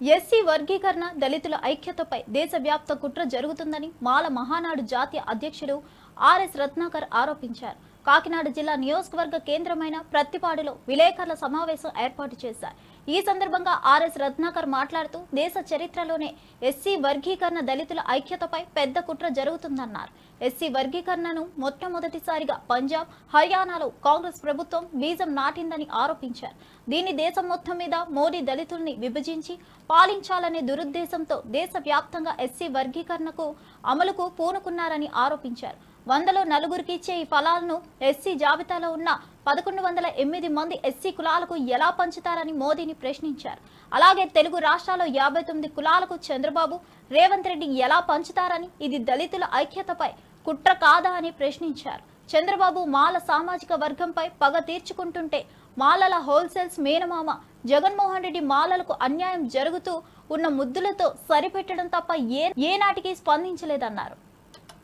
SC వర్గీకరణ దళితుల ఐక్యతపై దేశవ్యాప్త కుట్ర జరుగుతుందని మాల మహానాడు జాతీయ అధ్యక్షులు ఆర్ఎస్ రత్నాకర్ ఆరోపించారు. కాకినాడ జిల్లా నియోజకవర్గ కేంద్రమైన ప్రత్తిపాడులో విలేకరుల సమావేశం ఏర్పాటు చేశారు. ఈ సందర్భంగా ఆర్ఎస్ రత్నాకర్ మాట్లాడుతూ దేశ చరిత్రలోనే ఎస్సీ వర్గీకరణ దళితుల ఐక్యతపై పెద్ద కుట్ర జరుగుతుందన్నారు. ఎస్సీ వర్గీకరణను మొట్టమొదటిసారిగా పంజాబ్ హర్యానాలో కాంగ్రెస్ ప్రభుత్వం బీజం నాటిందని ఆరోపించారు. దీన్ని దేశం మొత్తం మీద మోడీ దళితుల్ని విభజించి పాలించాలనే దురుద్దేశంతో దేశవ్యాప్తంగా ఎస్సీ వర్గీకరణకు అమలుకు పూనుకున్నారని ఆరోపించారు. వందలో నలుగురికి ఇచ్చే ఈ ఫలాలను ఎస్సీ జాబితాలో ఉన్న పదకొండు వందల ఎనిమిది మంది ఎస్సీ కులాలకు ఎలా పంచుతారని మోదీని ప్రశ్నించారు. అలాగే తెలుగు రాష్ట్రాల్లో యాభై తొమ్మిది కులాలకు చంద్రబాబు రేవంత్ రెడ్డి ఎలా పంచుతారని ఇది దళితుల ఐక్యతపై కుట్ర కాదా అని ప్రశ్నించారు. చంద్రబాబు మాల సామాజిక వర్గంపై పగ తీర్చుకుంటుంటే మాలల హోల్సేల్స్ మేనమామ జగన్మోహన్ రెడ్డి మాలలకు అన్యాయం జరుగుతూ ఉన్న ముద్దులతో సరిపెట్టడం తప్ప ఏ ఏనాటికి స్పందించలేదన్నారు.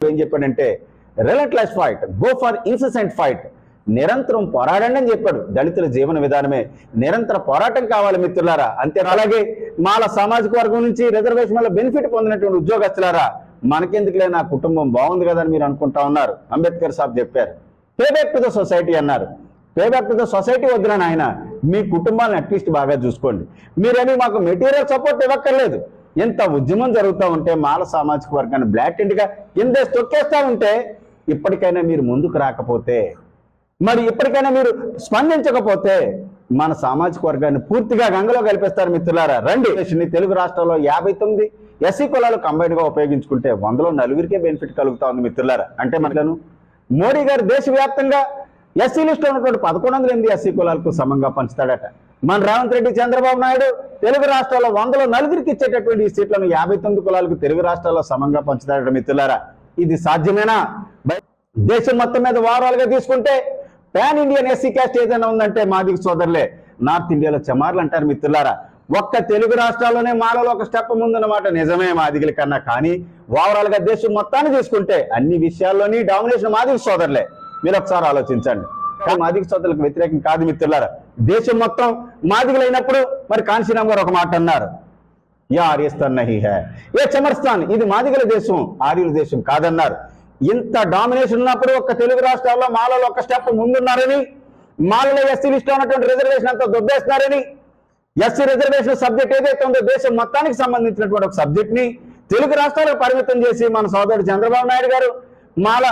ఏం చెప్పాడంటే relentless fight go for incessant fight నిరంతరం పోరాడండి అని చెప్పాడు. దళితుల జీవన విధానమే నిరంతర పోరాటం కావాలి మిత్రులారా. అంతే అలాగే మాల సామాజిక వర్గం నుంచి రిజర్వేషన్ వల్ల బెనిఫిట్ పొందినటువంటి ఉద్యోగస్తులారా మనకెందుకులే నా కుటుంబం బాగుంది కదా అని మీరు అనుకుంటా ఉన్నారు. అంబేద్కర్ సాబ్ చెప్పారు. Pay back to the society అన్నారు. Pay back to the society వద్దురా ఆయన మీ కుటుంబాలను అట్లీస్ట్ బాగా చూసుకోండి. మీరేమి మాకు మెటీరియల్ సపోర్ట్ ఇవ్వక్కర్లేదు. ఎంత ఉద్యమం జరుగుతూ ఉంటే మాల సామాజిక వర్గాన్ని బ్లాక్గా కింద తొక్కేస్తూ ఉంటే ఇప్పటికైనా మీరు ముందుకు రాకపోతే మరి ఇప్పటికైనా మీరు స్పందించకపోతే మన సామాజిక వర్గాన్ని పూర్తిగా గంగలో కలిపేస్తారు మిత్రులారా. రండి. తెలుగు రాష్ట్రాల్లో యాభై తొమ్మిది ఎస్సీ కులాలు కంబైన్గా ఉపయోగించుకుంటే వందలో నలుగురికే బెనిఫిట్ కలుగుతా ఉంది మిత్రులారా. అంటే మనలను మోడీ గారు దేశవ్యాప్తంగా ఎస్సీ లిస్ట్ ఉన్నటువంటి పదకొండు వందల ఎనిమిది ఎస్సీ కులాలకు సమంగా పంచుతాడట. మన రేవంత్ రెడ్డి చంద్రబాబు నాయుడు తెలుగు రాష్ట్రాల్లో వందలో నలుగురికి ఇచ్చేటటువంటి ఈ సీట్లను యాభై తొమ్మిది కులాలకు తెలుగు రాష్ట్రాల్లో సమంగా పంచుతాడట మిత్రులారా. ఇది సాధ్యమేనా? దేశం మొత్తం మీద వారాలుగా తీసుకుంటే పాన్ ఇండియన్ ఎస్సీ క్యాస్ట్ ఏదైనా ఉందంటే మాదిగ సోదరులే నార్త్ ఇండియాలో చమార్లు అంటారు మిత్రులారా. ఒక్క తెలుగు రాష్ట్రాల్లోనే మాలలో ఒక స్టెప్ ముందన్నమాట. నిజమే మాదిగల కన్నా కానీ ఓవరాల్గా దేశం మొత్తాన్ని తీసుకుంటే అన్ని విషయాల్లోని డామినేషన్ మాదిగ సోదరులే. మీరు ఒకసారి ఆలోచించండి. కానీ మాదిగ సోదరులకు వ్యతిరేకం కాదు మిత్రులారా. దేశం మొత్తం మాదిగలైనప్పుడు మరి కాంశీరామ్ గారు ఒక మాట అన్నారు. యా ఆర్యస్థాన్ నహి హే. ఏ చమర్స్థాన్? ఇది మాదిగల దేశం ఆర్యుల దేశం కాదన్నారు. ఇంత డామినేషన్ ఉన్నప్పుడు ఒక్క తెలుగు రాష్ట్రాల్లో మాలలో ఒక స్టెప్ ముందున్నారని మాలలో ఎస్సీ లిస్ట్ ఉన్నటువంటి రిజర్వేషన్ అంతా దొబ్బేస్తున్నారని ఎస్సీ రిజర్వేషన్ సబ్జెక్ట్ ఏదైతే ఉందో దేశం మొత్తానికి సంబంధించినటువంటి ఒక సబ్జెక్ట్ని తెలుగు రాష్ట్రాలకు పరిమితం చేసి మన సోదరుడు చంద్రబాబు నాయుడు గారు మాల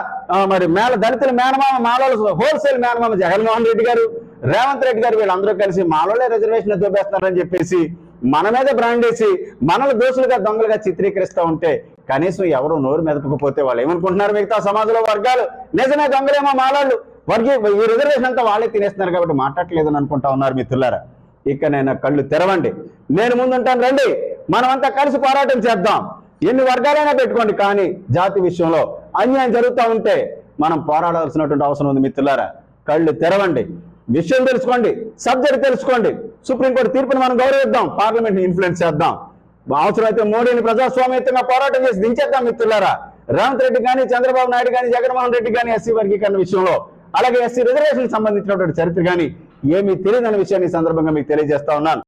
మరి మేళ దళితుల మేనమామ మాలలో హోల్సేల్ మేనమామ జగన్మోహన్ రెడ్డి గారు రేవంత్ రెడ్డి గారు వీళ్ళందరూ కలిసి మాలోనే రిజర్వేషన్ దొబ్బేస్తున్నారని చెప్పేసి మన మీద బ్రాండ్ వేసి మనల్ని దోషులుగా దొంగలుగా చిత్రీకరిస్తూ ఉంటే కనీసం ఎవరు నోరు మెదపకపోతే వాళ్ళు ఏమనుకుంటున్నారు మిగతా సమాజంలో వర్గాలు? నిజమే దొంగలేమో మాలాళ్ళు. వర్గీ ఈ రిజర్వేషన్ అంతా వాళ్ళే తినేస్తున్నారు కాబట్టి మాట్లాడలేదని అనుకుంటా ఉన్నారు మిత్రులారా. ఇక నేను కళ్ళు తెరవండి. నేను ముందుంటాను రండి. మనమంతా కలిసి పోరాటం చేద్దాం. ఎన్ని వర్గాలైనా పెట్టుకోండి. కానీ జాతి విషయంలో అన్యాయం జరుగుతూ ఉంటే మనం పోరాడాల్సినటువంటి అవసరం ఉంది మిత్రులారా. కళ్ళు తెరవండి. విషయం తెలుసుకోండి. సబ్జెక్ట్ తెలుసుకోండి. సుప్రీంకోర్టు తీర్పుని మనం గౌరవిద్దాం. పార్లమెంట్ని ఇన్ఫ్లుయెన్స్ చేద్దాం. అవసరమైతే మోడీని ప్రజాస్వామ్యంగా పోరాటం చేసి దించేద్దాం మిత్రులారా. రేవంత్ రెడ్డి కానీ చంద్రబాబు నాయుడు కానీ జగన్మోహన్ రెడ్డి కానీ ఎస్సీ వర్గీకరణ విషయంలో అలాగే ఎస్సీ రిజర్వేషన్ సంబంధించినటువంటి చరిత్ర కానీ ఏమీ తెలియదన్న విషయాన్ని సందర్భంగా మీకు తెలియజేస్తా ఉన్నాను.